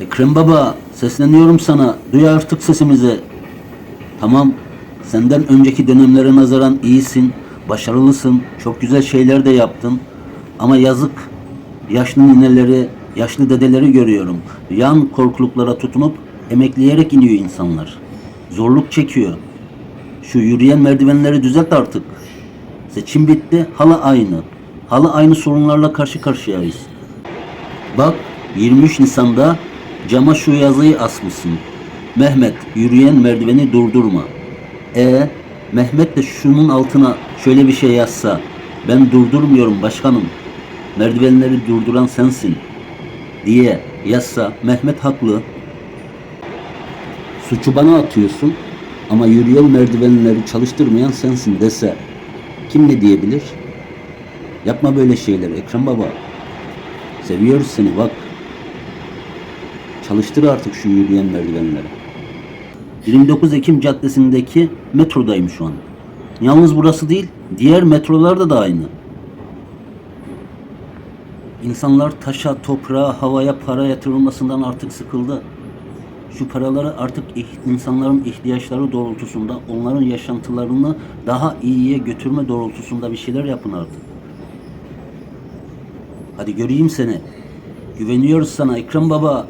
Ekrem Baba sesleniyorum sana. Duy artık sesimizi. Tamam. Senden önceki dönemlere nazaran iyisin. Başarılısın. Çok güzel şeyler de yaptın. Ama yazık. Yaşlı nineleri, yaşlı dedeleri görüyorum. Yan korkuluklara tutunup emekleyerek iniyor insanlar. Zorluk çekiyor. Şu yürüyen merdivenleri düzelt artık. Seçim bitti, hala aynı. Hala aynı sorunlarla karşı karşıyayız. Bak 23 Nisan'da cama şu yazıyı asmışsın. Mehmet yürüyen merdiveni durdurma. E Mehmet de şunun altına şöyle bir şey yazsa. Ben durdurmuyorum başkanım. Merdivenleri durduran sensin. Diye yazsa Mehmet haklı. Suçu bana atıyorsun ama yürüyen merdivenleri çalıştırmayan sensin dese kim ne diyebilir? Yapma böyle şeyler Ekrem Baba. Seviyoruz seni bak. Çalıştır artık şu yürüyen merdivenleri. 29 Ekim Caddesi'ndeki metrodayım şu an. Yalnız burası değil, diğer metrolarda da aynı. İnsanlar taşa, toprağa, havaya para yatırılmasından artık sıkıldı. Şu paraları artık insanların ihtiyaçları doğrultusunda, onların yaşantılarını daha iyiye götürme doğrultusunda bir şeyler yapın artık. Hadi göreyim seni. Güveniyoruz sana Ekrem Baba.